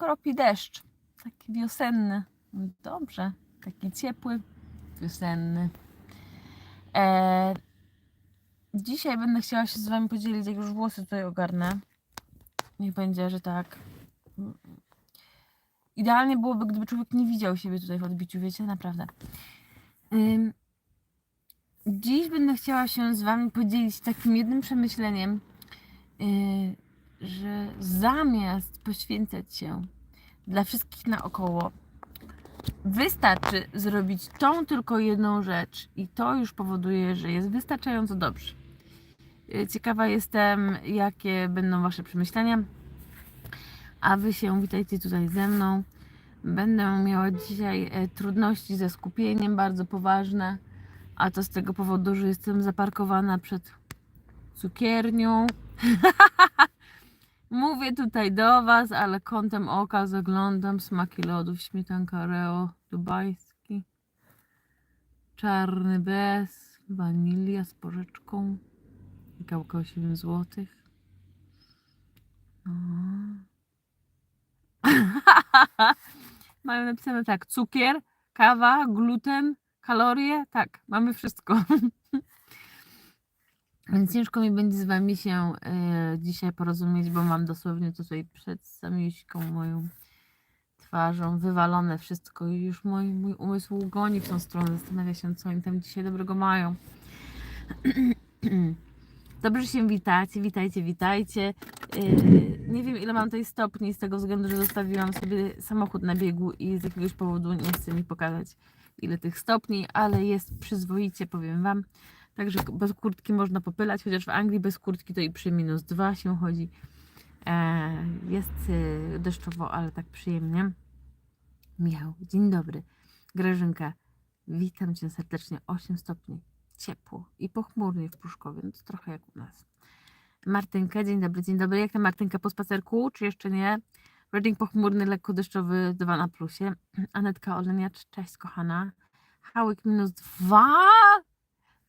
kropi deszcz. Taki wiosenny. Dobrze, taki ciepły, wiosenny. E, dzisiaj będę chciała się z Wami podzielić, jak już włosy tutaj ogarnę. Niech będzie, że tak. Idealnie byłoby, gdyby człowiek nie widział siebie tutaj w odbiciu, wiecie, naprawdę. Ym, dziś będę chciała się z Wami podzielić takim jednym przemyśleniem, yy, że zamiast poświęcać się dla wszystkich naokoło, wystarczy zrobić tą tylko jedną rzecz i to już powoduje, że jest wystarczająco dobrze. Yy, Ciekawa jestem, jakie będą Wasze przemyślenia. A Wy się witajcie tutaj ze mną. Będę miała dzisiaj e, trudności ze skupieniem, bardzo poważne. A to z tego powodu, że jestem zaparkowana przed cukiernią. Mówię tutaj do Was, ale kątem oka zaglądam smaki lodów, śmietanka Reo dubajski, czarny bez, wanilia z porzeczką, gałka 8 zł. Mają napisane tak, cukier, kawa, gluten, kalorie, tak, mamy wszystko. Więc ciężko mi będzie z Wami się e, dzisiaj porozumieć, bo mam dosłownie tutaj przed samiuśką moją twarzą wywalone wszystko i już mój, mój umysł goni w tą stronę, zastanawia się, co oni tam dzisiaj dobrego mają. Dobrze się witacie, witajcie, witajcie. Yy, nie wiem ile mam tutaj stopni z tego względu, że zostawiłam sobie samochód na biegu i z jakiegoś powodu nie chce mi pokazać ile tych stopni, ale jest przyzwoicie, powiem Wam. Także bez kurtki można popylać, chociaż w Anglii bez kurtki to i przy minus dwa się chodzi. E, jest e, deszczowo, ale tak przyjemnie. Michał, dzień dobry. Grażynka, witam Cię serdecznie. 8 stopni, ciepło i pochmurnie w Pruszkowie, no to trochę jak u nas. Martynka, dzień dobry, dzień dobry. Jak tam Martynka po spacerku, czy jeszcze nie? Reading pochmurny, lekko deszczowy, 2 na plusie. Anetka Oleniacz, cześć kochana. Hałyk minus 2?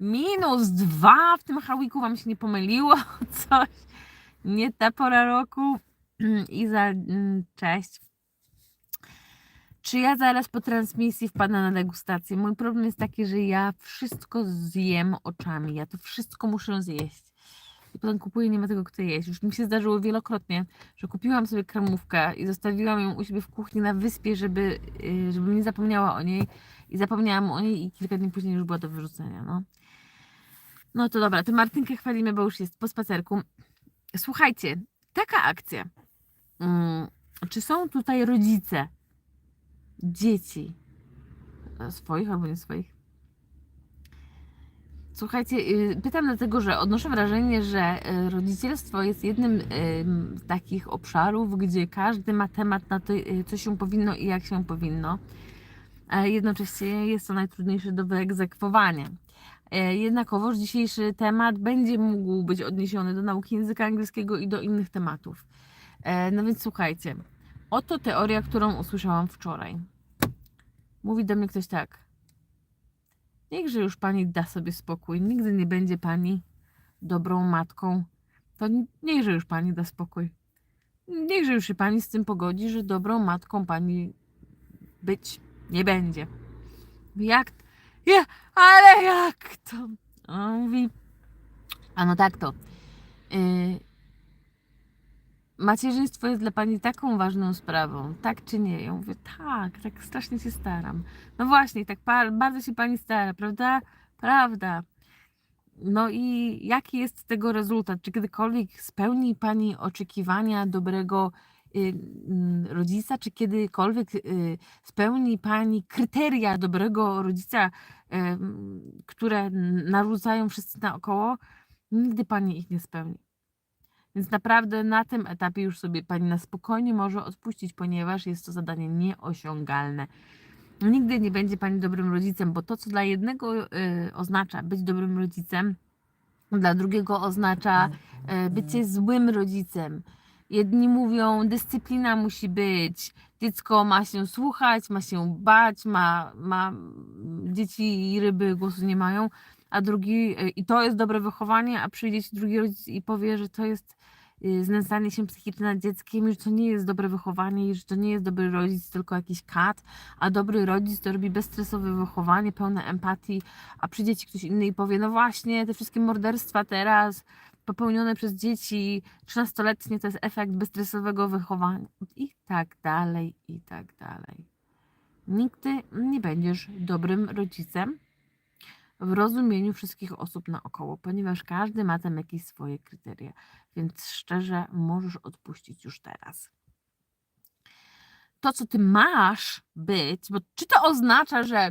Minus 2? W tym hałyku Wam się nie pomyliło? Coś? Nie ta pora roku. Iza, mm, cześć. Czy ja zaraz po transmisji wpadnę na degustację? Mój problem jest taki, że ja wszystko zjem oczami. Ja to wszystko muszę zjeść. I potem kupuję, nie ma tego kto jeść. Już mi się zdarzyło wielokrotnie, że kupiłam sobie kremówkę i zostawiłam ją u siebie w kuchni na wyspie, żeby, yy, żebym nie zapomniała o niej. I zapomniałam o niej i kilka dni później już była do wyrzucenia. No, no to dobra, to Martynkę chwalimy, bo już jest po spacerku. Słuchajcie, taka akcja. Mm, czy są tutaj rodzice dzieci e, swoich albo nie swoich? Słuchajcie, y, pytam dlatego, że odnoszę wrażenie, że y, rodzicielstwo jest jednym z takich obszarów, gdzie każdy ma temat na to, y, co się powinno i jak się powinno. A jednocześnie jest to najtrudniejsze do wyegzekwowania. E, Jednakowoż dzisiejszy temat będzie mógł być odniesiony do nauki języka angielskiego i do innych tematów. E, No więc słuchajcie, oto teoria, którą usłyszałam wczoraj. Mówi do mnie ktoś tak. Niechże już pani da sobie spokój, nigdy nie będzie pani dobrą matką. To niechże już pani da spokój. Niechże już się pani z tym pogodzi, że dobrą matką pani być nie będzie. Jak? Ja, ale jak to? On mówi, a no tak to. Yy, macierzyństwo jest dla pani taką ważną sprawą, tak czy nie? Ja mówię, tak, tak strasznie się staram. No właśnie, tak bardzo się pani stara, prawda? Prawda. No i jaki jest tego rezultat? Czy kiedykolwiek spełni pani oczekiwania dobrego rodzica, czy kiedykolwiek y, spełni pani kryteria dobrego rodzica, które narzucają wszyscy naokoło? Nigdy pani ich nie spełni. Więc naprawdę na tym etapie już sobie pani na spokojnie może odpuścić, ponieważ jest to zadanie nieosiągalne. Nigdy nie będzie pani dobrym rodzicem, bo to, co dla jednego y, oznacza być dobrym rodzicem, dla drugiego oznacza y, bycie złym rodzicem. Jedni mówią, dyscyplina musi być, dziecko ma się słuchać, ma się bać, ma, ma dzieci i ryby głosu nie mają, a drugi, y, i to jest dobre wychowanie, a przyjdzie ci drugi rodzic i powie, że to jest y, znęcanie się psychiczne nad dzieckiem, że to nie jest dobre wychowanie i że to nie jest dobry rodzic, tylko jakiś kat, a dobry rodzic to robi bezstresowe wychowanie, pełne empatii, a przyjdzie ci ktoś inny i powie, no właśnie, te wszystkie morderstwa teraz popełnione przez dzieci 13-letnie to jest efekt bezstresowego wychowania i tak dalej, i tak dalej. Nigdy nie będziesz dobrym rodzicem w rozumieniu wszystkich osób naokoło, ponieważ każdy ma tam jakieś swoje kryteria, więc szczerze możesz odpuścić już teraz. To, co ty masz być, bo czy to oznacza, że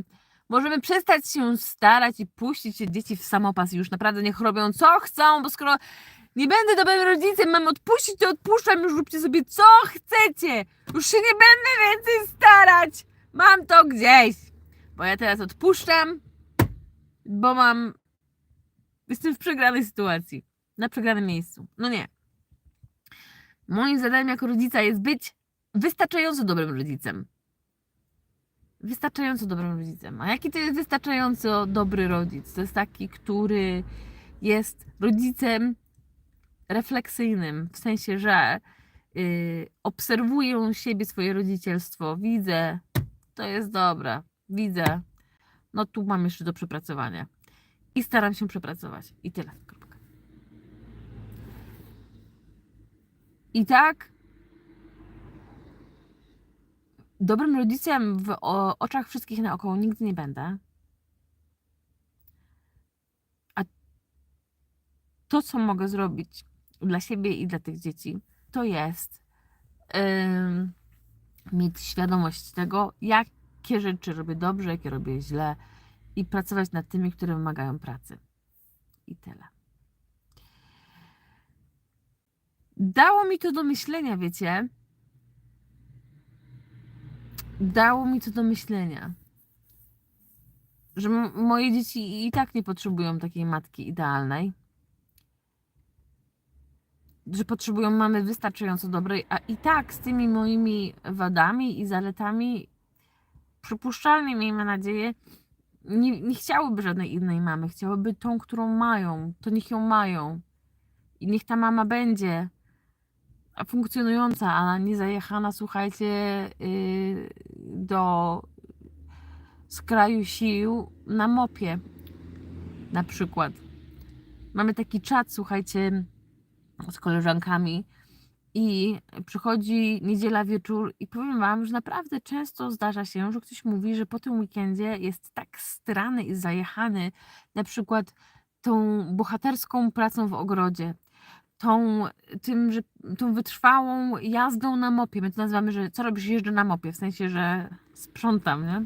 możemy przestać się starać i puścić się dzieci w samopas już naprawdę niech robią co chcą, bo skoro nie będę dobrym rodzicem, mam odpuścić, to odpuszczam, już róbcie sobie co chcecie. Już się nie będę więcej starać. Mam to gdzieś. Bo ja teraz odpuszczam, bo mam. Jestem w przegranej sytuacji. Na przegranym miejscu. No nie. Moim zadaniem jako rodzica jest być wystarczająco dobrym rodzicem. Wystarczająco dobrym rodzicem. A jaki to jest wystarczająco dobry rodzic? To jest taki, który jest rodzicem refleksyjnym, w sensie, że yy, obserwuję siebie, swoje rodzicielstwo, widzę, to jest dobre, widzę, no tu mam jeszcze do przepracowania. I staram się przepracować. I tyle. I tak dobrym rodzicem w oczach wszystkich naokoło nigdy nie będę. A to, co mogę zrobić dla siebie i dla tych dzieci, to jest ym, mieć świadomość tego, jakie rzeczy robię dobrze, jakie robię źle i pracować nad tymi, które wymagają pracy. I tyle. Dało mi to do myślenia, wiecie. Dało mi to do myślenia. Że moje dzieci i tak nie potrzebują takiej matki idealnej. Że potrzebują mamy wystarczająco dobrej, a i tak z tymi moimi wadami i zaletami, przypuszczalnie miejmy nadzieję, nie, nie chciałyby żadnej innej mamy. Chciałyby tą, którą mają. To niech ją mają. I niech ta mama będzie funkcjonująca, a nie zajechana, słuchajcie, yy, do skraju sił na mopie. Na przykład. Mamy taki czat, słuchajcie, z koleżankami i przychodzi niedziela wieczór i powiem Wam, że naprawdę często zdarza się, że ktoś mówi, że po tym weekendzie jest tak strany i zajechany na przykład tą bohaterską pracą w ogrodzie, tą, tym, że, tą wytrwałą jazdą na mopie. My to nazywamy, że co robisz, jeżdżę na mopie, w sensie, że sprzątam, nie?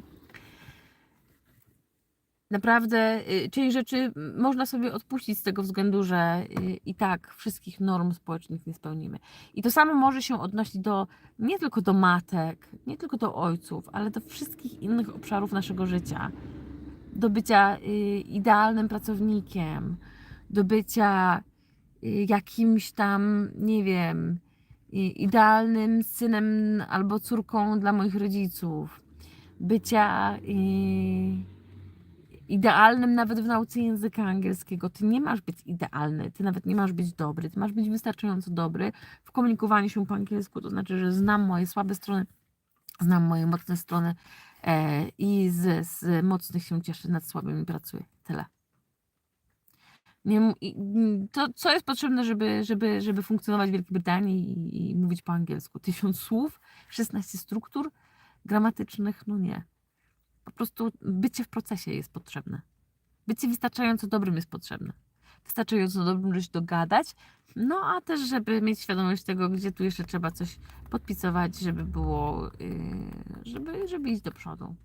Naprawdę y, część rzeczy można sobie odpuścić z tego względu, że y, i tak wszystkich norm społecznych nie spełnimy. I to samo może się odnosić do nie tylko do matek, nie tylko do ojców, ale do wszystkich innych obszarów naszego życia. Do bycia y, idealnym pracownikiem, do bycia jakimś tam, nie wiem, y, idealnym synem albo córką dla moich rodziców, bycia y, idealnym nawet w nauce języka angielskiego. Ty nie masz być idealny, ty nawet nie masz być dobry, ty masz być wystarczająco dobry w komunikowaniu się po angielsku. To znaczy, że znam moje słabe strony, znam moje mocne strony e, i z, z mocnych się cieszę, nad słabymi pracuję. Tyle. Nie, to, co jest potrzebne, żeby, żeby, żeby funkcjonować w Wielkiej Brytanii i, i mówić po angielsku? Tysiąc słów, 16 struktur gramatycznych? No nie. Po prostu bycie w procesie jest potrzebne. Bycie wystarczająco dobrym jest potrzebne. Wystarczająco dobrym, żeby się dogadać, no a też, żeby mieć świadomość tego, gdzie tu jeszcze trzeba coś podpisywać, żeby było, yy, żeby, żeby iść do przodu.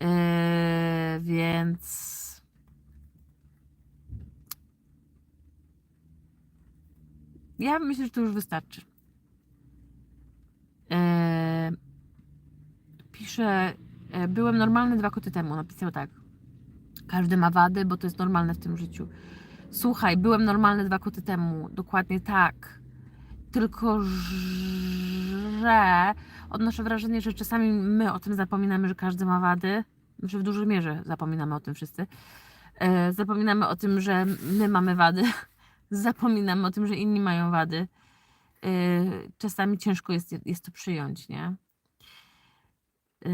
Yy, więc ja myślę, że to już wystarczy. Yy, pisze, e, byłem normalny dwa koty temu. Napisał tak. Każdy ma wady, bo to jest normalne w tym życiu. Słuchaj, byłem normalny dwa koty temu. Dokładnie tak. Tylko, że odnoszę wrażenie, że czasami my o tym zapominamy, że każdy ma wady. Że w dużej mierze zapominamy o tym wszyscy. E, Zapominamy o tym, że my mamy wady. Zapominamy o tym, że inni mają wady. Yy, czasami ciężko jest, jest to przyjąć, nie? Yy,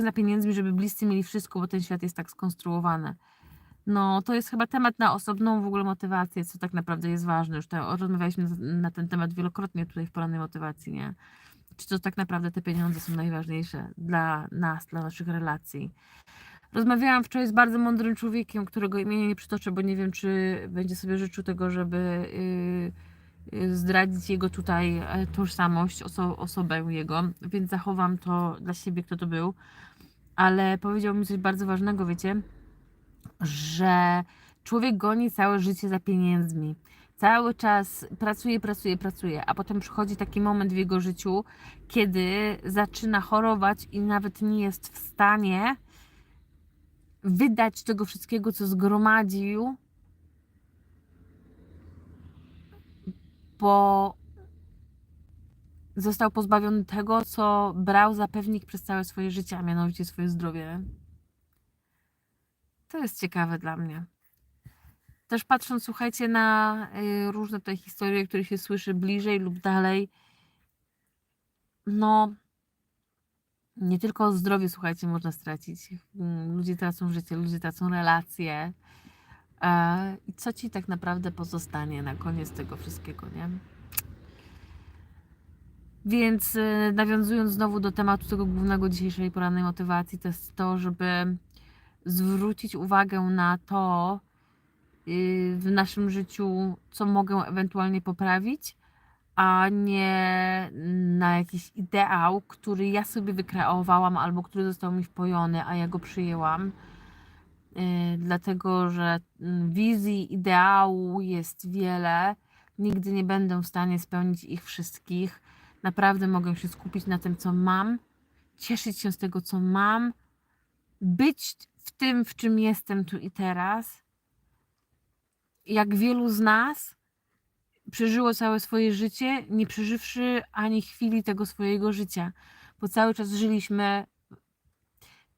za pieniędzmi, żeby bliscy mieli wszystko, bo ten świat jest tak skonstruowany. No, to jest chyba temat na osobną w ogóle motywację, co tak naprawdę jest ważne. Już rozmawialiśmy na ten temat wielokrotnie tutaj w porannej motywacji, nie? Czy to tak naprawdę te pieniądze są najważniejsze dla nas, dla naszych relacji. Rozmawiałam wczoraj z bardzo mądrym człowiekiem, którego imienia nie przytoczę, bo nie wiem, czy będzie sobie życzył tego, żeby yy, yy, zdradzić jego tutaj e, tożsamość, oso osobę jego, więc zachowam to dla siebie, kto to był. Ale powiedział mi coś bardzo ważnego, wiecie, że człowiek goni całe życie za pieniędzmi. Cały czas pracuje, pracuje, pracuje, a potem przychodzi taki moment w jego życiu, kiedy zaczyna chorować i nawet nie jest w stanie wydać tego wszystkiego, co zgromadził, bo został pozbawiony tego, co brał za pewnik przez całe swoje życie, a mianowicie swoje zdrowie. To jest ciekawe dla mnie. Też patrząc, słuchajcie, na y, różne te historie, które się słyszy bliżej lub dalej, no nie tylko zdrowie, słuchajcie, można stracić. Mm, Ludzie tracą życie, ludzie tracą relacje. E, I co ci tak naprawdę pozostanie na koniec tego wszystkiego, nie? Więc y, nawiązując znowu do tematu tego głównego dzisiejszej porannej motywacji, to jest to, żeby zwrócić uwagę na to y, w naszym życiu, co mogę ewentualnie poprawić, a nie na jakiś ideał, który ja sobie wykreowałam albo który został mi wpojony, a ja go przyjęłam. Y, Dlatego, że mm, wizji, ideału jest wiele. Nigdy nie będę w stanie spełnić ich wszystkich. Naprawdę mogę się skupić na tym, co mam, cieszyć się z tego, co mam, być w tym, w czym jestem tu i teraz. Jak wielu z nas przeżyło całe swoje życie, nie przeżywszy ani chwili tego swojego życia, bo cały czas żyliśmy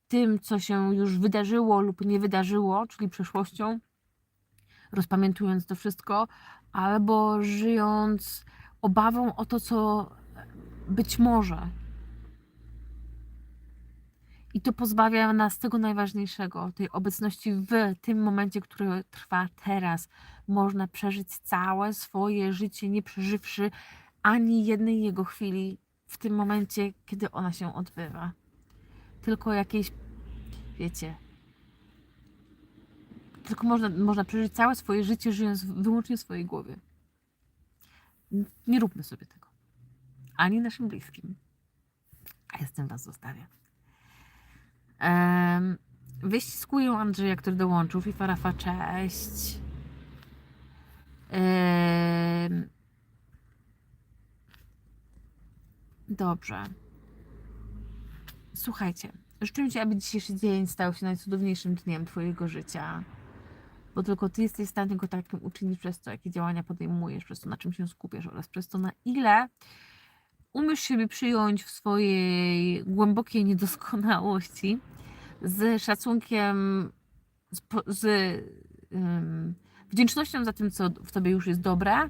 tym, co się już wydarzyło lub nie wydarzyło, czyli przeszłością, rozpamiętując to wszystko, albo żyjąc obawą o to, co być może. I to pozbawia nas tego najważniejszego, tej obecności w tym momencie, który trwa teraz. Można przeżyć całe swoje życie, nie przeżywszy ani jednej jego chwili w tym momencie, kiedy ona się odbywa. Tylko jakieś, wiecie, tylko można, można przeżyć całe swoje życie, żyjąc wyłącznie w swojej głowie. Nie róbmy sobie tego. Ani naszym bliskim. A ja z tym Was zostawię. Wyściskuję Andrzeja, który dołączył. FIFA cześć. Dobrze. Słuchajcie, życzę Ci, aby dzisiejszy dzień stał się najcudowniejszym dniem Twojego życia. Bo tylko Ty jesteś w stanie go takim uczynić przez to, jakie działania podejmujesz, przez to, na czym się skupiasz oraz przez to, na ile umiesz siebie przyjąć w swojej głębokiej niedoskonałości z szacunkiem, z, z ym, wdzięcznością za tym, co w tobie już jest dobre,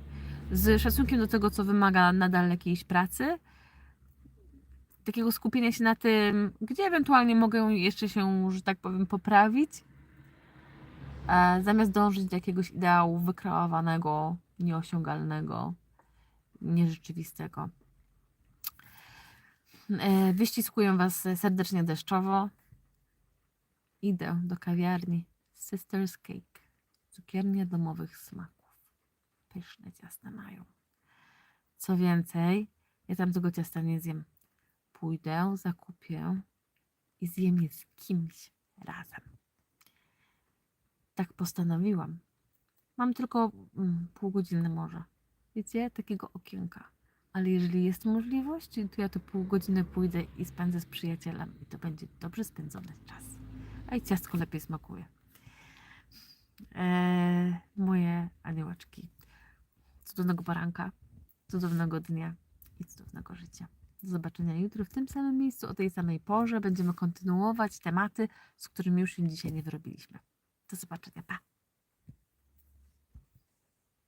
z szacunkiem do tego, co wymaga nadal jakiejś pracy, takiego skupienia się na tym, gdzie ewentualnie mogę jeszcze się, że tak powiem, poprawić, e, zamiast dążyć do jakiegoś ideału wykreowanego, nieosiągalnego, nierzeczywistego. E, Wyściskuję Was serdecznie deszczowo. Idę do kawiarni Sisters Cake. Cukiernia domowych smaków. Pyszne ciasta mają. Co więcej, ja tam tego ciasta nie zjem. Pójdę, zakupię i zjem je z kimś razem. Tak postanowiłam. Mam tylko mm, pół godziny może. Wiecie, takiego okienka. Ale jeżeli jest możliwość, to ja to pół godziny pójdę i spędzę z przyjacielem i to będzie dobrze spędzony czas. A i ciastko lepiej smakuje. Eee, moje aniołeczki. Cudownego poranka, cudownego dnia i cudownego życia. Do zobaczenia jutro w tym samym miejscu, o tej samej porze. Będziemy kontynuować tematy, z którymi już się dzisiaj nie wyrobiliśmy. Do zobaczenia. Pa!